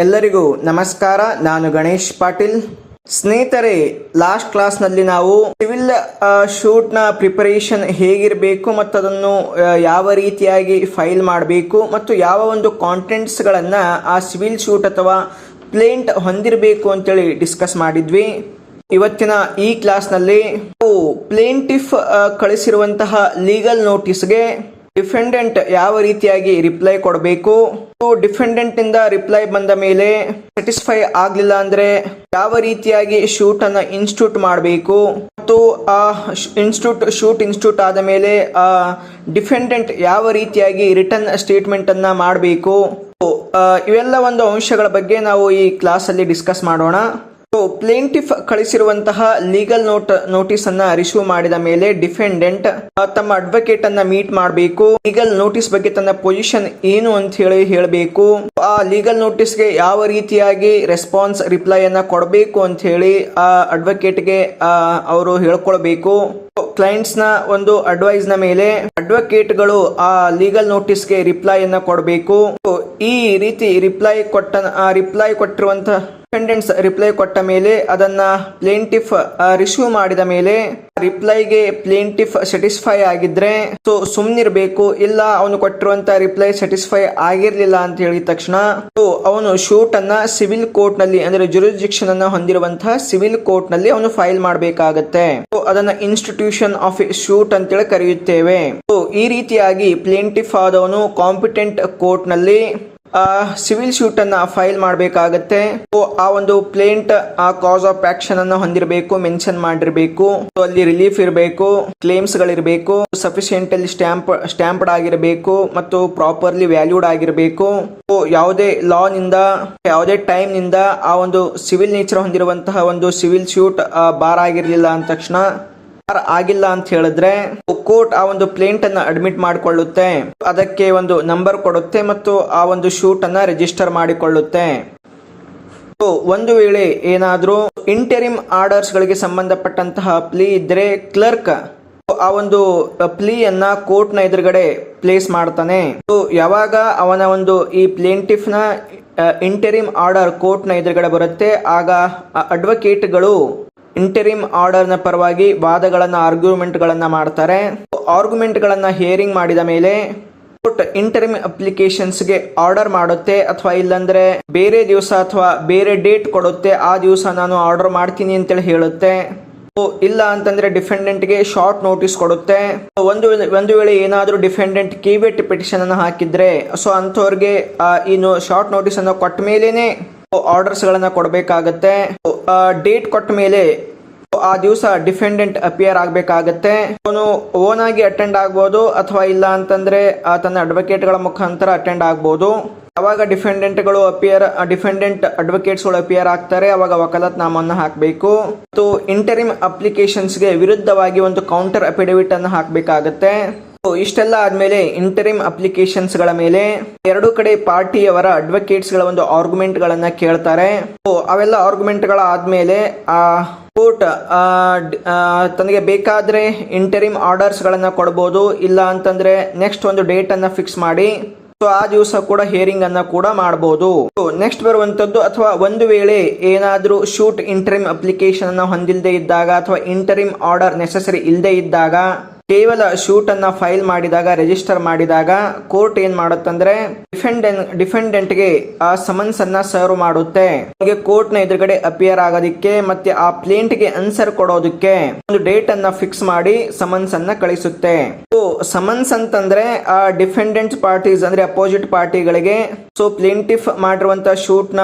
ಎಲ್ಲರಿಗೂ ನಮಸ್ಕಾರ. ನಾನು ಗಣೇಶ್ ಪಾಟೀಲ್. ಸ್ನೇಹಿತರೆ ಲಾಸ್ಟ್ ಕ್ಲಾಸ್ನಲ್ಲಿ ನಾವು ಸಿವಿಲ್ ಶೂಟ್ನ ಪ್ರಿಪರೇಷನ್ ಹೇಗಿರಬೇಕು ಮತ್ತು ಅದನ್ನು ಯಾವ ರೀತಿಯಾಗಿ ಫೈಲ್ ಮಾಡಬೇಕು ಮತ್ತು ಯಾವ ಒಂದು ಕಾಂಟೆಂಟ್ಸ್ಗಳನ್ನು ಆ ಸಿವಿಲ್ ಶೂಟ್ ಅಥವಾ ಪ್ಲೇಂಟ್ ಹೊಂದಿರಬೇಕು ಅಂತೇಳಿ ಡಿಸ್ಕಸ್ ಮಾಡಿದ್ವಿ. ಇವತ್ತಿನ ಈ ಕ್ಲಾಸ್ನಲ್ಲಿ ನಾವು ಪ್ಲೇಂಟಿಫ್ ಕಳಿಸಿರುವಂತಹ ಲೀಗಲ್ ನೋಟಿಸ್ಗೆ ಡಿಫೆಂಡೆಂಟ್ ಯಾವ ರೀತಿಯಾಗಿ ರಿಪ್ಲೈ ಕೊಡಬೇಕು? ಡಿಫೆಂಡೆಂಟ್ ಇಂದ ರಿಪ್ಲೈ ಬಂದ ಮೇಲೆ ಸ್ಯಾಟಿಸ್ಫೈ ಆಗ್ಲಿಲ್ಲ ಅಂದ್ರೆ ಯಾವ ರೀತಿಯಾಗಿ ಶೂಟ್ ಅನ್ನ ಇನ್ಸ್ಟಿಟ್ಯೂಟ್ ಮಾಡಬೇಕು? ಮತ್ತು ಆ ಇನ್ಸ್ಟಿಟ್ಯೂಟ್ ಶೂಟ್ ಇನ್ಸ್ಟಿಟ್ಯೂಟ್ ಆದ ಮೇಲೆ ಆ ಡಿಫೆಂಡೆಂಟ್ ಯಾವ ರೀತಿಯಾಗಿ ರಿಟರ್ನ್ ಸ್ಟೇಟ್ಮೆಂಟ್ ಅನ್ನ ಮಾಡಬೇಕು? ಇವೆಲ್ಲ ಒಂದು ಅಂಶಗಳ ಬಗ್ಗೆ ನಾವು ಈ ಕ್ಲಾಸ್ ಅಲ್ಲಿ ಡಿಸ್ಕಸ್ ಮಾಡೋಣ. ಪ್ಲೇಂಟಿಫ್ ಕಳಿಸಿರುವಂತಹ ಲೀಗಲ್ ನೋಟ್ ನೋಟಿಸ್ ಅನ್ನ ರಿಸೀವ್ ಮಾಡಿದ ಮೇಲೆ ಡಿಫೆಂಡೆಂಟ್ ತಮ್ಮ ಅಡ್ವೊಕೇಟ್ ಅನ್ನ ಮೀಟ್ ಮಾಡಬೇಕು. ಲೀಗಲ್ ನೋಟಿಸ್ ಬಗ್ಗೆ ತನ್ನ ಪೊಸಿಷನ್ ಏನು ಅಂತ ಹೇಳಿ ಹೇಳಬೇಕು. ಆ ಲೀಗಲ್ ನೋಟಿಸ್ಗೆ ಯಾವ ರೀತಿಯಾಗಿ ರೆಸ್ಪಾನ್ಸ್ ರಿಪ್ಲೈ ಅನ್ನ ಕೊಡಬೇಕು ಅಂತ ಹೇಳಿ ಆ ಅಡ್ವೊಕೇಟ್ಗೆ ಅವರು ಹೇಳ್ಕೊಳ್ಬೇಕು. ಕ್ಲೈಂಟ್ಸ್ನ ಒಂದು ಅಡ್ವೈಸ್ನ ಮೇಲೆ ಅಡ್ವೊಕೇಟ್ಗಳು ಆ ಲೀಗಲ್ ನೋಟಿಸ್ಗೆ ರಿಪ್ಲೈ ಅನ್ನ ಕೊಡಬೇಕು. ಈ ರೀತಿ ರಿಪ್ಲೈ ಕೊಟ್ಟ ರಿಪ್ಲೈ ಕೊಟ್ಟಿರುವಂತಹ ಡಿಪೆಂಡೆಂಟ್ಸ್ ರಿಪ್ಲೈ ಕೊಟ್ಟ ಮೇಲೆ ಅದನ್ನ ಪ್ಲೇಂಟಿಫ್ ರಿಸೀವ್ ಮಾಡಿದ ಮೇಲೆ ರಿಪ್ಲೈಗೆ ಪ್ಲೇಂಟಿಫ್ ಸ್ಯಾಟಿಸ್ಫೈ ಆಗಿದ್ರೆ, ಸೊ ಸುಮ್ನಿರ್ಬೇಕು. ಇಲ್ಲ, ಅವನು ಕೊಟ್ಟಿರುವಂತ ರಿಪ್ಲೈ ಸ್ಯಾಟಿಸ್ಫೈ ಆಗಿರ್ಲಿಲ್ಲ ಅಂತ ಹೇಳಿದ ತಕ್ಷಣ, ಸೊ ಅವನು ಶೂಟ್ ಅನ್ನ ಸಿವಿಲ್ ಕೋರ್ಟ್ನಲ್ಲಿ ಅಂದ್ರೆ ಜುರಿಸ್ಡಿಕ್ಷನ್ ಅನ್ನ ಹೊಂದಿರುವಂತಹ ಸಿವಿಲ್ ಕೋರ್ಟ್ನಲ್ಲಿ ಅವನು ಫೈಲ್ ಮಾಡಬೇಕಾಗತ್ತೆ. ಸೊ ಅದನ್ನ ಇನ್ಸ್ಟಿಟ್ಯೂಷನ್ ಆಫ್ ಶೂಟ್ ಅಂತೇಳಿ ಕರೆಯುತ್ತೇವೆ. ಈ ರೀತಿಯಾಗಿ ಪ್ಲೇಂಟಿಫ್ ಆದವನು ಕಾಂಪಿಟೆಂಟ್ ಕೋರ್ಟ್ನಲ್ಲಿ ಸಿವಿಲ್ ಶೂಟ್ ಅನ್ನ ಫೈಲ್ ಮಾಡಬೇಕಾಗತ್ತೆ. ಆ ಒಂದು ಪ್ಲೇಂಟ್ ಆ ಕಾಸ್ ಆಫ್ ಆಕ್ಷನ್ ಅನ್ನ ಹೊಂದಿರಬೇಕು ಮೆನ್ಷನ್ ಮಾಡಿರಬೇಕು. ಅಲ್ಲಿ ರಿಲೀಫ್ ಇರಬೇಕು ಕ್ಲೇಮ್ಸ್ ಗಳಿರಬೇಕು ಸಫಿಶಿಯಂಟ್ ಅಲ್ಲಿ ಸ್ಟ್ಯಾಂಪ್ ಸ್ಟ್ಯಾಂಪ್ಡ್ ಆಗಿರಬೇಕು, ಮತ್ತು ಪ್ರಾಪರ್ಲಿ ವ್ಯಾಲ್ಯೂಡ್ ಆಗಿರಬೇಕು. ಯಾವುದೇ ಲಾ ನಿಂದ, ಯಾವುದೇ ಟೈಮ್ನಿಂದ ಆ ಒಂದು ಸಿವಿಲ್ ನೇಚರ್ ಹೊಂದಿರುವಂತಹ ಒಂದು ಸಿವಿಲ್ ಶೂಟ್ ಬಾರ್ ಆಗಿರಲಿಲ್ಲ ಅಂದ ತಕ್ಷಣ ಆಗಿಲ್ಲ ಅಂತ ಹೇಳಿದ್ರೆ ಕೋರ್ಟ್ ಆ ಒಂದು ಪ್ಲೇಂಟ್ ಅನ್ನ ಅಡ್ಮಿಟ್ ಮಾಡಿಕೊಳ್ಳುತ್ತೆ. ಅದಕ್ಕೆ ಒಂದು ನಂಬರ್ ಕೊಡುತ್ತೆ ಮತ್ತು ಆ ಒಂದು ಶೂಟ್ ಅನ್ನ ರಿಜಿಸ್ಟರ್ ಮಾಡಿಕೊಳ್ಳುತ್ತೆ. ಒಂದು ವೇಳೆ ಏನಾದರೂ ಇಂಟೆರಿಮ್ ಆರ್ಡರ್ಸ್ ಗಳಿಗೆ ಸಂಬಂಧಪಟ್ಟಂತಹ ಪ್ಲೀ ಇದ್ರೆ ಕ್ಲರ್ಕ್ ಆ ಒಂದು ಪ್ಲೀ ಅನ್ನ ಕೋರ್ಟ್ನ ಎದುರುಗಡೆ ಪ್ಲೇಸ್ ಮಾಡ್ತಾನೆ. ಯಾವಾಗ ಅವನ ಒಂದು ಈ ಪ್ಲೇಂಟಿಫ್ನ ಇಂಟೆರಿಮ್ ಆರ್ಡರ್ ಕೋರ್ಟ್ನ ಎದುರುಗಡೆ ಬರುತ್ತೆ, ಆಗ ಅಡ್ವೊಕೇಟ್ಗಳು ಇಂಟರಿಮ್ ಆರ್ಡರ್ನ ಪರವಾಗಿ ವಾದಗಳನ್ನು ಆರ್ಗ್ಯುಮೆಂಟ್ ಗಳನ್ನ ಮಾಡ್ತಾರೆ. ಆರ್ಗ್ಯುಮೆಂಟ್ ಗಳನ್ನ ಹಿಯರಿಂಗ್ ಮಾಡಿದ ಮೇಲೆ ಕೋರ್ಟ್ ಇಂಟರಿಮ್ ಅಪ್ಲಿಕೇಶನ್ಸ್ಗೆ ಆರ್ಡರ್ ಮಾಡುತ್ತೆ ಅಥವಾ ಇಲ್ಲಂದ್ರೆ ಬೇರೆ ದಿವಸ ಅಥವಾ ಬೇರೆ ಡೇಟ್ ಕೊಡುತ್ತೆ, ಆ ದಿವಸ ನಾನು ಆರ್ಡರ್ ಮಾಡ್ತೀನಿ ಅಂತೇಳಿ ಹೇಳುತ್ತೆ. ಇಲ್ಲ ಅಂತಂದ್ರೆ ಡಿಫೆಂಡೆಂಟ್ಗೆ ಶಾರ್ಟ್ ನೋಟಿಸ್ ಕೊಡುತ್ತೆ. ಒಂದು ಒಂದು ವೇಳೆ ಏನಾದರೂ ಡಿಫೆಂಡೆಂಟ್ ಕೀವೆಟ್ ಪಿಟಿಷನ್ ಅನ್ನು ಹಾಕಿದ್ರೆ ಸೊ ಅಂಥವ್ರಿಗೆ ಇನ್ನು ಶಾರ್ಟ್ ನೋಟಿಸ್ ಅನ್ನು ಕೊಟ್ಟ ಮೇಲೇನೆ ಆರ್ಡರ್ಸ್ ಗಳನ್ನ ಕೊಡಬೇಕಾಗತ್ತೆ. ಡೇಟ್ ಕೊಟ್ಟ ಮೇಲೆ ಆ ದಿವಸ ಡಿಫೆಂಡೆಂಟ್ ಅಪಿಯರ್ ಆಗಬೇಕಾಗತ್ತೆ. ಅವನು ಓನ್ ಆಗಿ ಅಟೆಂಡ್ ಆಗ್ಬೋದು ಅಥವಾ ಇಲ್ಲ ಅಂತಂದ್ರೆ ತನ್ನ ಅಡ್ವೊಕೇಟ್ಗಳ ಮುಖಾಂತರ ಅಟೆಂಡ್ ಆಗ್ಬೋದು. ಅವಾಗ ಡಿಫೆಂಡೆಂಟ್ಗಳು ಅಪಿಯರ್ ಡಿಫೆಂಡೆಂಟ್ ಅಡ್ವೊಕೇಟ್ಸ್ಗಳು ಅಪಿಯರ್ ಆಗ್ತಾರೆ, ಅವಾಗ ವಕಾಲತ್ನಾಮನ್ನ ಹಾಕಬೇಕು. ಮತ್ತು ಇಂಟರಿಮ್ ಅಪ್ಲಿಕೇಶನ್ಸ್ಗೆ ವಿರುದ್ಧವಾಗಿ ಒಂದು ಕೌಂಟರ್ ಅಫಿಡವಿಟ್ ಅನ್ನು ಹಾಕಬೇಕಾಗತ್ತೆ. ಇಷ್ಟೆಲ್ಲ ಆದ್ಮೇಲೆ ಇಂಟರಿಮ್ ಅಪ್ಲಿಕೇಶನ್ಸ್ಗಳ ಮೇಲೆ ಎರಡು ಕಡೆ ಪಾರ್ಟಿಯವರ ಅಡ್ವೊಕೇಟ್ಸ್ಗಳ ಒಂದು ಆರ್ಗ್ಯುಮೆಂಟ್ ಗಳನ್ನ ಕೇಳ್ತಾರೆ. ಅವೆಲ್ಲ ಆರ್ಗ್ಯುಮೆಂಟ್ಗಳ ಆದ್ಮೇಲೆ ಆ ಕೋರ್ಟ್ ತನಗೆ ಬೇಕಾದ್ರೆ ಇಂಟರಿಮ್ ಆರ್ಡರ್ಸ್ ಗಳನ್ನ ಕೊಡಬಹುದು ಇಲ್ಲ ಅಂತಂದ್ರೆ ನೆಕ್ಸ್ಟ್ ಒಂದು ಡೇಟ್ ಅನ್ನ ಫಿಕ್ಸ್ ಮಾಡಿ ಸೊ ಆ ದಿವಸ ಕೂಡ ಹಿಯರಿಂಗ್ ಅನ್ನ ಕೂಡ ಮಾಡಬಹುದು ನೆಕ್ಸ್ಟ್ ಬರುವಂತದ್ದು ಅಥವಾ ಒಂದು ವೇಳೆ ಏನಾದರೂ ಶೂಟ್ ಇಂಟರಿಮ್ ಅಪ್ಲಿಕೇಶನ್ ಅನ್ನ ಹೊಂದಿಲ್ಲದೆ ಇದ್ದಾಗ ಅಥವಾ ಇಂಟರಿಮ್ ಆರ್ಡರ್ ನೆಸೆಸರಿ ಇಲ್ಲದೆ ಇದ್ದಾಗ ಕೇವಲ ಶೂಟ್ ಅನ್ನ ಫೈಲ್ ಮಾಡಿದಾಗ ರಿಜಿಸ್ಟರ್ ಮಾಡಿದಾಗ ಕೋರ್ಟ್ ಏನ್ ಮಾಡುತ್ತಂದ್ರೆ ಡಿಫೆಂಡೆಂಟ್ಗೆ ಆ ಸಮನ್ಸ್ ಅನ್ನ ಸರ್ವ್ ಮಾಡುತ್ತೆ. ಕೋರ್ಟ್ನ ಎದುರುಗಡೆ ಅಪಿಯರ್ ಆಗೋದಿಕ್ಕೆ ಮತ್ತೆ ಆ ಪ್ಲೇಂಟ್ಗೆ ಆನ್ಸರ್ ಕೊಡೋದಕ್ಕೆ ಒಂದು ಡೇಟ್ ಅನ್ನ ಫಿಕ್ಸ್ ಮಾಡಿ ಸಮನ್ಸ್ ಅನ್ನ ಕಳಿಸುತ್ತೆ. ಸಮನ್ಸ್ ಅಂತಂದ್ರೆ ಆ ಡಿಫೆಂಡೆಂಟ್ ಪಾರ್ಟೀಸ್ ಅಂದ್ರೆ ಅಪೋಸಿಟ್ ಪಾರ್ಟಿಗಳಿಗೆ ಸೊ ಪ್ಲೇಂಟಿಫ್ ಮಾಡಿರುವಂತ ಶೂಟ್ನ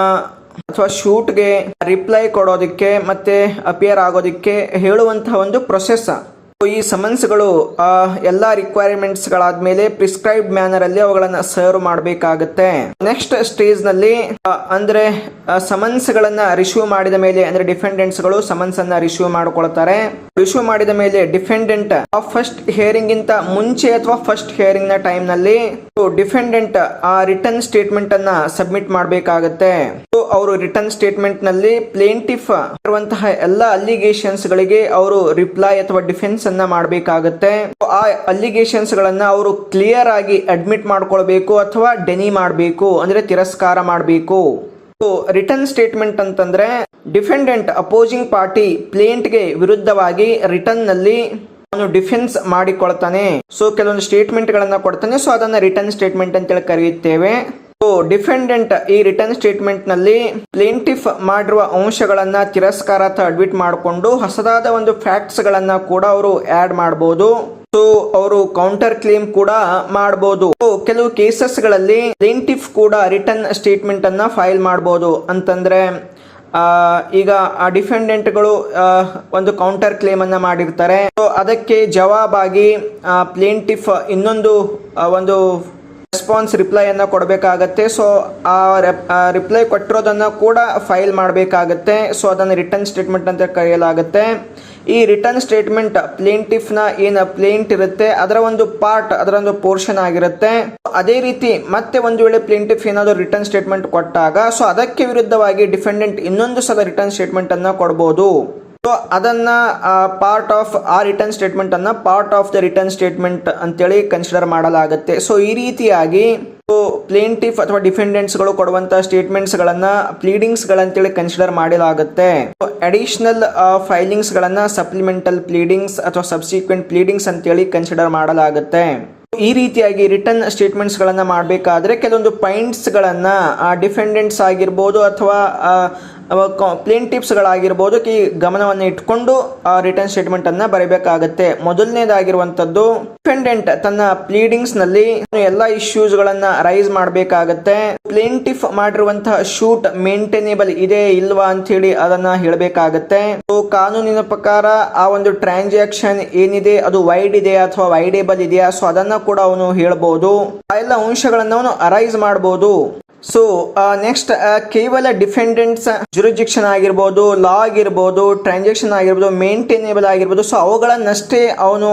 ಅಥವಾ ಶೂಟ್ಗೆ ರಿಪ್ಲೈ ಕೊಡೋದಿಕ್ಕೆ ಮತ್ತೆ ಅಪಿಯರ್ ಆಗೋದಿಕ್ಕೆ ಹೇಳುವಂತಹ ಒಂದು ಪ್ರೊಸೆಸ್ ಈ ಸಮನ್ಸ್ಗಳು ಎಲ್ಲ ರಿಕ್ವೈರ್ಮೆಂಟ್ಸ್ ಗಳಾದ್ಮೇಲೆ ಪ್ರಿಸ್ಕ್ರೈಬ್ ಮ್ಯಾನರ್ ಅಲ್ಲಿ ಅವುಗಳನ್ನ ಸರ್ವ್ ಮಾಡಬೇಕಾಗುತ್ತೆ. ನೆಕ್ಸ್ಟ್ ಸ್ಟೇಜ್ನಲ್ಲಿ ಅಂದ್ರೆ ಸಮನ್ಸ್ ಗಳನ್ನ ರಿಸೀವ್ ಮಾಡಿದ ಮೇಲೆ, ಅಂದ್ರೆ ಡಿಫೆಂಡೆಂಟ್ಸ್ಗಳು ಸಮನ್ಸ್ ಅನ್ನ ರಿಸೀವ್ ಮಾಡ್ಕೊಳ್ತಾರೆ. ರಿಸೀವ್ ಮಾಡಿದ ಮೇಲೆ ಡಿಫೆಂಡೆಂಟ್ ಆ ಫಸ್ಟ್ ಹಿಯರಿಂಗ್ ಗಿಂತ ಮುಂಚೆ ಅಥವಾ ಫಸ್ಟ್ ಹಿಯರಿಂಗ್ನ ಟೈಮ್ನಲ್ಲಿ ಡಿಫೆಂಡೆಂಟ್ ಆ ರಿಟರ್ನ್ ಸ್ಟೇಟ್ಮೆಂಟ್ ಅನ್ನ ಸಬ್ಮಿಟ್ ಮಾಡಬೇಕಾಗತ್ತೆ. ಅವರು ರಿಟರ್ನ್ ಸ್ಟೇಟ್ಮೆಂಟ್ನಲ್ಲಿ ಪ್ಲೇಂಟಿಫ್ ಇರುವಂತಹ ಎಲ್ಲ ಅಲಿಗೇಷನ್ಸ್ ಗಳಿಗೆ ಅವರು ರಿಪ್ಲೈ ಅಥವಾ ಡಿಫೆನ್ಸ್ ಅನ್ನ ಮಾಡಬೇಕಾಗತ್ತೆ. ಆ ಅಲಿಗೇಷನ್ಸ್ ಗಳನ್ನ ಅವರು ಕ್ಲಿಯರ್ ಆಗಿ ಅಡ್ಮಿಟ್ ಮಾಡ್ಕೊಳ್ಬೇಕು ಅಥವಾ ಡೆನಿ ಮಾಡಬೇಕು, ಅಂದ್ರೆ ತಿರಸ್ಕಾರ ಮಾಡಬೇಕು. ರಿಟರ್ನ್ ಸ್ಟೇಟ್ಮೆಂಟ್ ಅಂತಂದ್ರೆ ಡಿಫೆಂಡೆಂಟ್ ಅಪೋಸಿಂಗ್ ಪಾರ್ಟಿ ಪ್ಲೇಂಟ್ಗೆ ವಿರುದ್ಧವಾಗಿ ರಿಟರ್ನ್ನಲ್ಲಿ ಅವನು ಡಿಫೆನ್ಸ್ ಮಾಡಿಕೊಳ್ತಾನೆ. ಸೊ ಕೆಲವೊಂದು ಸ್ಟೇಟ್ಮೆಂಟ್ ಗಳನ್ನ ಕೊಡ್ತಾನೆ. ಸೊ ಅದನ್ನ ರಿಟರ್ನ್ ಸ್ಟೇಟ್ಮೆಂಟ್ ಅಂತೇಳಿ ಕರೆಯುತ್ತೇವೆ. ಸೊ ಡಿಫೆಂಡೆಂಟ್ ಈ ರಿಟರ್ನ್ ಸ್ಟೇಟ್ಮೆಂಟ್ನಲ್ಲಿ ಪ್ಲೇಂಟಿಫ್ ಮಾಡಿರುವ ಅಂಶಗಳನ್ನ ತಿರಸ್ಕಾರ ಅಡ್ಮಿಟ್ ಮಾಡಿಕೊಂಡು ಹೊಸದಾದ ಒಂದು ಫ್ಯಾಕ್ಟ್ಸ್ ಗಳನ್ನ ಕೂಡ ಅವರು ಆಡ್ ಮಾಡಬಹುದು ಸೊ ಅವರು ಕೌಂಟರ್ ಕ್ಲೇಮ್ ಕೂಡ ಮಾಡಬಹುದು ಕೆಲವು ಕೇಸಸ್ಗಳಲ್ಲಿ ಪ್ಲೇಂಟಿಫ್ ಕೂಡ ರಿಟರ್ನ್ ಸ್ಟೇಟ್ಮೆಂಟ್ ಅನ್ನ ಫೈಲ್ ಮಾಡಬಹುದು ಅಂತಂದ್ರೆ ಈಗ ಆ ಡಿಫೆಂಡೆಂಟ್ಗಳು ಒಂದು ಕೌಂಟರ್ ಕ್ಲೇಮ್ ಅನ್ನ ಮಾಡಿರ್ತಾರೆ. ಸೊ ಅದಕ್ಕೆ ಜವಾಬಾಗಿ ಪ್ಲೇಂಟಿಫ್ ಇನ್ನೊಂದು ಒಂದು ರೆಸ್ಪಾನ್ಸ್ ರಿಪ್ಲೈ ಅನ್ನ ಕೊಡಬೇಕಾಗತ್ತೆ. ಸೊ ಆ ರಿಪ್ಲೈ ಕೊಟ್ಟಿರೋದನ್ನು ಕೂಡ ಫೈಲ್ ಮಾಡಬೇಕಾಗತ್ತೆ. ಸೊ ಅದನ್ನು ರಿಟರ್ನ್ ಸ್ಟೇಟ್ಮೆಂಟ್ ಅಂತ ಕರೆಯಲಾಗುತ್ತೆ. ಈ ರಿಟರ್ನ್ ಸ್ಟೇಟ್ಮೆಂಟ್ ಪ್ಲೇಂಟಿಫ್ನ ಏನ ಪ್ಲೇಂಟ್ ಇರುತ್ತೆ, ಅದರ ಒಂದು ಪಾರ್ಟ್ ಅದರ ಒಂದು ಪೋರ್ಷನ್ ಆಗಿರುತ್ತೆ. ಅದೇ ರೀತಿ ಮತ್ತೆ ಒಂದು ವೇಳೆ ಪ್ಲೇಂಟಿಫ್ ಏನಾದರೂ ರಿಟರ್ನ್ ಸ್ಟೇಟ್ಮೆಂಟ್ ಕೊಟ್ಟಾಗ ಸೊ ಅದಕ್ಕೆ ವಿರುದ್ಧವಾಗಿ ಡಿಫೆಂಡೆಂಟ್ ಇನ್ನೊಂದು ಸಲ ರಿಟರ್ನ್ ಸ್ಟೇಟ್ಮೆಂಟ್ ಅನ್ನ ಕೊಡಬಹುದು ಸೊ ಅದನ್ನ ಪಾರ್ಟ್ ಆಫ್ ಆ ರಿಟರ್ನ್ ಸ್ಟೇಟ್ಮೆಂಟ್ ಅನ್ನ part of the return statement ಅಂತೇಳಿ ಕನ್ಸಿಡರ್ ಮಾಡಲಾಗುತ್ತೆ. ಸೊ ಈ ರೀತಿಯಾಗಿ ಪ್ಲೇಂಟಿಫ್ ಅಥವಾ ಡಿಫೆಂಡೆಂಟ್ಸ್ಗಳು ಕೊಡುವಂತಹ ಸ್ಟೇಟ್ಮೆಂಟ್ಸ್ ಗಳನ್ನ ಪ್ಲೀಡಿಂಗ್ಸ್ ಗಳಂತೇಳಿ ಕನ್ಸಿಡರ್ ಮಾಡಲಾಗುತ್ತೆ. ಅಡಿಷನಲ್ ಫೈಲಿಂಗ್ಸ್ ಗಳನ್ನ ಸಪ್ಲಿಮೆಂಟಲ್ ಪ್ಲೀಡಿಂಗ್ಸ್ ಅಥವಾ ಸಬ್ಸಿಕ್ವೆಂಟ್ ಪ್ಲೀಡಿಂಗ್ಸ್ ಅಂತೇಳಿ ಕನ್ಸಿಡರ್ ಮಾಡಲಾಗುತ್ತೆ. ಈ ರೀತಿಯಾಗಿ ರಿಟರ್ನ್ ಸ್ಟೇಟ್ಮೆಂಟ್ಸ್ ಗಳನ್ನ ಮಾಡಬೇಕಾದ್ರೆ ಕೆಲವೊಂದು ಪಾಯಿಂಟ್ಸ್ ಗಳನ್ನ ಡಿಫೆಂಡೆಂಟ್ಸ್ ಆಗಿರ್ಬೋದು ಅಥವಾ ಪ್ಲೇಂಟಿಪ್ಸ್ ಗಳಾಗಿರ್ಬೋದು ಈ ಗಮನವನ್ನು ಇಟ್ಕೊಂಡು ಆ ರಿಟರ್ನ್ ಸ್ಟೇಟ್ಮೆಂಟ್ ಅನ್ನ ಬರೀಬೇಕಾಗತ್ತೆ. ಮೊದಲನೇದಾಗಿರುವಂತದ್ದು ಡಿಫೆಂಡೆಂಟ್ ತನ್ನ ಪ್ಲೀಡಿಂಗ್ಸ್ನಲ್ಲಿ ಎಲ್ಲಾ ಇಶ್ಯೂಸ್ ಗಳನ್ನ ರೈಸ್ ಮಾಡಬೇಕಾಗತ್ತೆ. ಪ್ಲೇಂಟಿಫ್ ಮಾಡಿರುವಂತಹ ಶೂಟ್ ಮೇಂಟೈನೇಬಲ್ ಇದೆ ಇಲ್ವಾ ಅಂತ ಹೇಳಿ ಅದನ್ನ ಹೇಳಬೇಕಾಗತ್ತೆ. ಕಾನೂನಿನ ಪ್ರಕಾರ ಆ ಒಂದು ಟ್ರಾನ್ಸಾಕ್ಷನ್ ಏನಿದೆ, ಅದು ವೈಡ್ ಇದೆಯಾ ಅಥವಾ ವೈಡೇಬಲ್ ಇದೆಯಾ? ಸೊ ಅದನ್ನ ಕೂಡ ಅವನು ಹೇಳ್ಬೋದು. ಆ ಎಲ್ಲ ಅಂಶಗಳನ್ನ ಅವನು ಅರೈಸ್ ಮಾಡಬಹುದು ಸೊ ನೆಕ್ಸ್ಟ್ ಕೇವಲ ಡಿಫೆಂಡೆಂಟ್ಸ್ ಜುರಿಜಿಕ್ಷನ್ ಆಗಿರ್ಬೋದು ಲಾ ಆಗಿರ್ಬೋದು ಟ್ರಾನ್ಸಾಕ್ಷನ್ ಆಗಿರ್ಬೋದು ಮೇಂಟೈನೇಬಲ್ ಆಗಿರ್ಬೋದು ಸೊ ಅವುಗಳನ್ನಷ್ಟೇ ಅವನು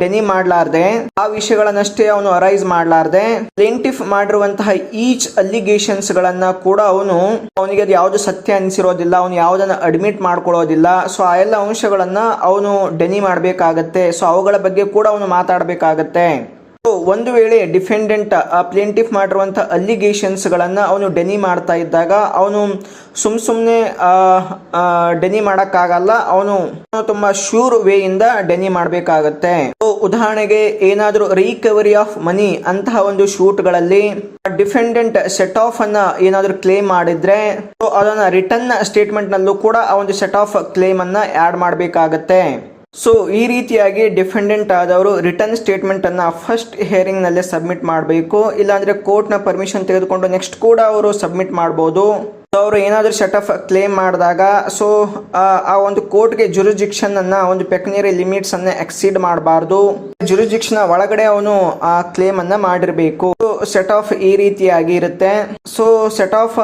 ಡೆನಿ ಮಾಡಲಾರ್ದೆ, ಆ ವಿಷಯಗಳನ್ನಷ್ಟೇ ಅವನು ಅರೈಸ್ ಮಾಡಲಾರ್ದೆ ಪ್ಲೇಂಟಿಫ್ ಮಾಡಿರುವಂತಹ ಈಚ್ ಅಲಿಗೇಷನ್ಸ್ ಗಳನ್ನ ಕೂಡ ಅವನು, ಅವನಿಗೆ ಅದು ಯಾವುದು ಸತ್ಯ ಅನಿಸಿರೋದಿಲ್ಲ, ಅವನು ಯಾವುದನ್ನು ಅಡ್ಮಿಟ್ ಮಾಡ್ಕೊಳ್ಳೋದಿಲ್ಲ ಸೊ ಆ ಎಲ್ಲ ಅಂಶಗಳನ್ನ ಅವನು ಡೆನಿ ಮಾಡಬೇಕಾಗತ್ತೆ ಸೊ ಅವುಗಳ ಬಗ್ಗೆ ಕೂಡ ಅವನು ಮಾತಾಡಬೇಕಾಗತ್ತೆ. ಒಂದು ವೇಳೆ ಡಿಫೆಂಡೆಂಟ್, ಆ ಪ್ಲೇಂಟಿಫ್ ಮಾಡಿರುವಂಥ ಅಲಿಗೇಷನ್ಸ್ ಗಳನ್ನ ಅವನು ಡೆನಿ ಮಾಡ್ತಾ ಇದ್ದಾಗ ಅವನು ಸುಮ್ ಸುಮ್ಮನೆ ಡೆನಿ ಮಾಡೋಕ್ಕಾಗಲ್ಲ, ಅವನು ತುಂಬಾ ಶೂರ್ ವೇ ಇಂದ ಡೆನಿ ಮಾಡಬೇಕಾಗತ್ತೆ. ಉದಾಹರಣೆಗೆ ಏನಾದರೂ ರಿಕವರಿ ಆಫ್ ಮನಿ ಅಂತಹ ಒಂದು ಶೂಟ್ಗಳಲ್ಲಿ ಡಿಫೆಂಡೆಂಟ್ ಸೆಟ್ ಆಫ್ ಅನ್ನ ಏನಾದರೂ ಕ್ಲೇಮ್ ಮಾಡಿದ್ರೆ ಅದನ್ನು ಅದನ್ನ ರಿಟರ್ನ್ ಸ್ಟೇಟ್ಮೆಂಟ್ ನಲ್ಲೂ ಕೂಡ ಆ ಒಂದು ಸೆಟ್ ಆಫ್ ಕ್ಲೇಮ್ ಅನ್ನ ಆಡ್ ಮಾಡಬೇಕಾಗತ್ತೆ. ಸೊ ಈ ರೀತಿಯಾಗಿ ಡಿಫೆಂಡೆಂಟ್ ಆದವರು ರಿಟರ್ನ್ ಸ್ಟೇಟ್ಮೆಂಟ್ ಅನ್ನ ಫಸ್ಟ್ ಹಿಯರಿಂಗ್ ನಲ್ಲೇ ಸಬ್ಮಿಟ್ ಮಾಡಬೇಕು. ಇಲ್ಲಾಂದ್ರೆ ಕೋರ್ಟ್ನ ಪರ್ಮಿಷನ್ ತೆಗೆದುಕೊಂಡು ನೆಕ್ಸ್ಟ್ ಕೂಡ ಅವರು ಸಬ್ಮಿಟ್ ಮಾಡಬಹುದು ಅವರು ಏನಾದರೂ ಸೆಟ್ ಆಫ್ ಕ್ಲೇಮ್ ಮಾಡಿದಾಗ ಸೊ ಆ ಒಂದು ಕೋರ್ಟ್ಗೆ ಜುರುಜಿಕ್ಷನ್ ಅನ್ನ ಒಂದು ಪೆಕ್ನೇರಿ ಲಿಮಿಟ್ಸ್ ಅನ್ನ ಎಕ್ಸೀಡ್ ಮಾಡಬಾರ್ದು. ಜುರುಜಿಕ್ಷನ್ ಒಳಗಡೆ ಅವನು ಆ ಕ್ಲೇಮ್ ಅನ್ನ ಮಾಡಿರಬೇಕು. ಸೆಟ್ ಆಫ್ ಈ ರೀತಿಯಾಗಿ ಇರುತ್ತೆ. ಸೊ ಸೆಟ್ ಆಫ್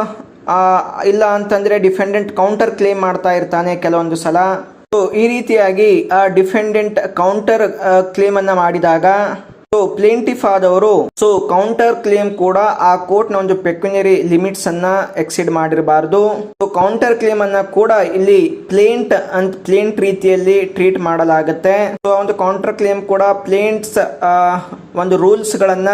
ಇಲ್ಲ ಅಂತಂದ್ರೆ ಡಿಫೆಂಡೆಂಟ್ ಕೌಂಟರ್ ಕ್ಲೇಮ್ ಮಾಡ್ತಾ ಇರ್ತಾನೆ ಕೆಲವೊಂದು ಸಲ. ಈ ರೀತಿಯಾಗಿ ಆ ಡಿಫೆಂಡೆಂಟ್ ಕೌಂಟರ್ ಕ್ಲೇಮ್ ಅನ್ನ ಮಾಡಿದಾಗ ಸೊ ಪ್ಲೇಂಟಿಫ್ ಆದವರು ಸೊ ಕೌಂಟರ್ ಕ್ಲೇಮ್ ಕೂಡ ಆ ಕೋರ್ಟ್ನ ಒಂದು ಪೆಕ್ಯುನರಿ ಲಿಮಿಟ್ಸ್ ಅನ್ನ ಎಕ್ಸಿಡ್ ಮಾಡಿರಬಾರದು. ಸೊ ಕೌಂಟರ್ ಕ್ಲೇಮ್ ಅನ್ನ ಕೂಡ ಇಲ್ಲಿ ಪ್ಲೇಂಟ್ ಅಂತ ಪ್ಲೇಂಟ್ ರೀತಿಯಲ್ಲಿ ಟ್ರೀಟ್ ಮಾಡಲಾಗುತ್ತೆ. ಸೊ ಒಂದು ಕೌಂಟರ್ ಕ್ಲೇಮ್ ಕೂಡ ಪ್ಲೇಂಟ್ಸ್ ಒಂದು ರೂಲ್ಸ್ ಗಳನ್ನ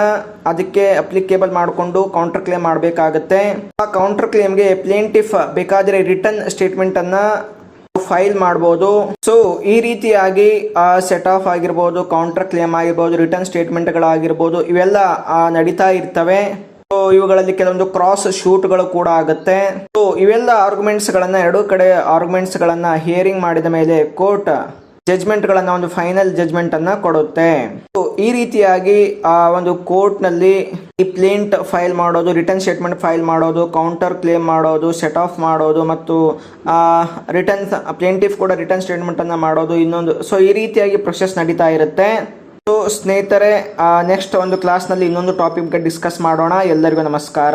ಅದಕ್ಕೆ ಅಪ್ಲಿಕೇಬಲ್ ಮಾಡಿಕೊಂಡು ಕೌಂಟರ್ ಕ್ಲೇಮ್ ಮಾಡಬೇಕಾಗತ್ತೆ. ಆ ಕೌಂಟರ್ ಕ್ಲೇಮ್ಗೆ ಪ್ಲೇಂಟಿಫ್ ಬೇಕಾದರೆ ರಿಟರ್ನ್ ಸ್ಟೇಟ್ಮೆಂಟ್ ಅನ್ನ ಫೈಲ್ ಮಾಡಬಹುದು ಸೊ ಈ ರೀತಿಯಾಗಿ ಸೆಟ್ ಆಫ್ ಆಗಿರ್ಬೋದು ಕೌಂಟರ್ ಕ್ಲೇಮ್ ಆಗಿರ್ಬೋದು ರಿಟರ್ನ್ ಸ್ಟೇಟ್ಮೆಂಟ್ಗಳಾಗಿರ್ಬೋದು ಇವೆಲ್ಲ ನಡೀತಾ ಇರ್ತವೆ. ಸೊ ಇವುಗಳಲ್ಲಿ ಕೆಲವೊಂದು ಕ್ರಾಸ್ ಶೂಟ್ಗಳು ಕೂಡ ಆಗುತ್ತೆ. ಸೊ ಇವೆಲ್ಲ ಆರ್ಗ್ಯುಮೆಂಟ್ಸ್ ಗಳನ್ನ, ಎರಡೂ ಕಡೆ ಆರ್ಗ್ಯುಮೆಂಟ್ಸ್ ಗಳನ್ನ ಹಿಯರಿಂಗ್ ಮಾಡಿದ ಮೇಲೆ ಕೋರ್ಟ್ ಜಜ್ಮೆಂಟ್ ಗಳನ್ನ ಒಂದು ಫೈನಲ್ ಜಜ್ಮೆಂಟ್ ಅನ್ನ ಕೊಡುತ್ತೆ ಈ ರೀತಿಯಾಗಿ ಆ ಒಂದು ಕೋರ್ಟ್ನಲ್ಲಿ ಪ್ಲೇಂಟ್ ಫೈಲ್ ಮಾಡೋದು, ರಿಟರ್ನ್ ಸ್ಟೇಟ್ಮೆಂಟ್ ಫೈಲ್ ಮಾಡೋದು, ಕೌಂಟರ್ ಕ್ಲೇಮ್ ಮಾಡೋದು, ಸೆಟ್ ಆಫ್ ಮಾಡೋದು ಮತ್ತು ರಿಟರ್ನ್ ಪ್ಲೇಂಟಿಫ್ ಕೂಡ ರಿಟರ್ನ್ ಸ್ಟೇಟ್ಮೆಂಟ್ ಅನ್ನ ಮಾಡೋದು ಇನ್ನೊಂದು ಸೊ ಈ ರೀತಿಯಾಗಿ ಪ್ರೊಸೆಸ್ ನಡೀತಾ ಇರುತ್ತೆ. ಸೊ ಸ್ನೇಹಿತರೆ ನೆಕ್ಸ್ಟ್ ಒಂದು ಕ್ಲಾಸ್ನಲ್ಲಿ ಇನ್ನೊಂದು ಟಾಪಿಕ್ ಡಿಸ್ಕಸ್ ಮಾಡೋಣ. ಎಲ್ಲರಿಗೂ ನಮಸ್ಕಾರ.